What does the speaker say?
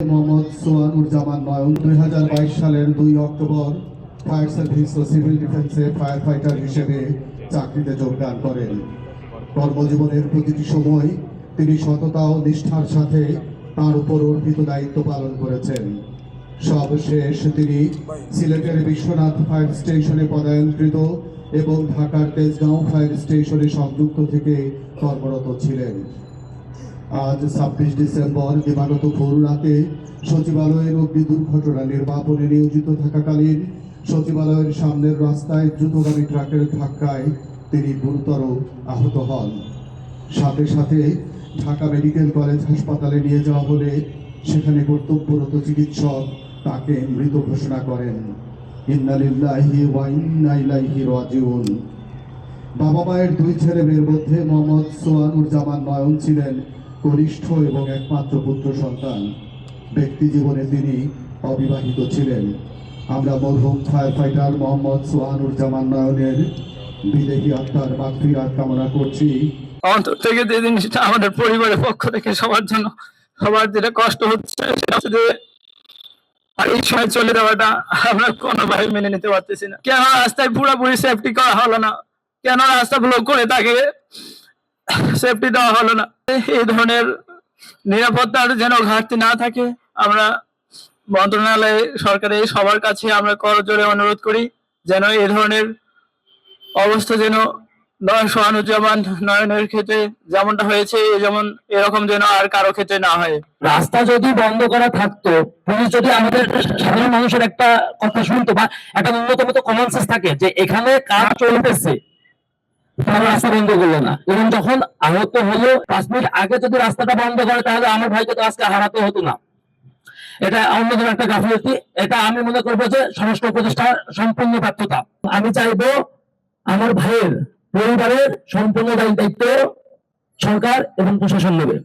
মোহাম্মদ জামান নয়ন দুই হাজার বাইশ সালের দুই অক্টোবর ফায়ার সার্ভিস ও সিভিল ডিফেন্সে ফায়ার ফাইটার হিসেবে চাকরিতে যোগদান করেন। কর্মজীবনের প্রতিটি সময় তিনি সততা ও নিষ্ঠার সাথে তার উপর অর্পিত দায়িত্ব পালন করেছেন। সবশেষ তিনি সিলেটের বিশ্বনাথ ফায়ার স্টেশনে পদায়নকৃত এবং ঢাকার তেজগাঁও ফায়ার স্টেশনে সংযুক্ত থেকে কর্মরত ছিলেন। আজ ছাব্বিশ ডিসেম্বর, দিবাগত ভোর রাতে সচিবালয়ের অগ্নি দুর্ঘটনা নির্বাপনে নিয়োজিত থাকাকালীন সচিবালয়ের সামনের রাস্তায় দ্রুতগামী ট্রাকের ধাক্কায় তিনি গুরুতর আহত হন। সাথে সাথে ঢাকা মেডিকেল কলেজ হাসপাতালে নিয়ে যাওয়া হলে সেখানে কর্তব্যরত চিকিৎসক তাকে মৃত ঘোষণা করেন। ইন্নালিল্লাহি বাবা মায়ের দুই ছেলে মেয়ের মধ্যে মোহাম্মদ সোয়ানুর জামান নয়ন ছিলেন কনিষ্ঠ এবং একমাত্র পুত্র সন্তান। ব্যক্তি জীবনে তিনি অবিবাহিত ছিলেন। আমরা মরহুম ফায়ার ফাইটার মোহাম্মদ সোয়ানুর জামান নয়নের বিদেহী আত্মার মাগফিরাত কামনা করছি। অন্তর থেকে যে জিনিসটা আমাদের পরিবারের পক্ষ থেকে সবার জন্য সবার যেটা কষ্ট হচ্ছে, সেটা হচ্ছে যে আর এই সময় চলে যাওয়াটা আমরা কোনোভাবে মেনে নিতে পারতেছি না। কেন রাস্তায় পুরোপুরি সেফটি করা হলো না? কেন রাস্তা ব্লক করে তাকে সেফটি দেওয়া হলো না। এই ধরনের নিরাপত্তার যেন ঘাটতি না থাকে, আমরা মন্ত্রণালয় সরকারের সবার কাছে আমরা করজোরে অনুরোধ করি যেন এই ধরনের অবস্থা যেন সোহানুজ্জামান নয়নের ক্ষেত্রে যেমনটা হয়েছে, যেমন এরকম যেন আর কারও ক্ষেত্রে না হয়। রাস্তা যদি বন্ধ করা থাকতো, পুলিশ যদি আমাদের সাধারণ মানুষের একটা কথা শুনতো বা একটা ন্যূনতম কমন সেন্স থাকে যে এখানে কাজ চলতেছে তারা রাস্তা বন্ধ করল না। এবং যখন আহত হলো আগে যদি রাস্তাটা বন্ধ করে, তাহলে আমার ভাইকে তো আজকে হারাতে হতো না। এটা একটা গাফিলতি। এটা আমি মনে করব যে স্বরাষ্ট্র উপদেষ্টার সম্পূর্ণ ব্যর্থতা। আমি চাইব আমার ভাইয়ের পরিবারের সম্পূর্ণ দায়িত্ব সরকার এবং প্রশাসন নেবে।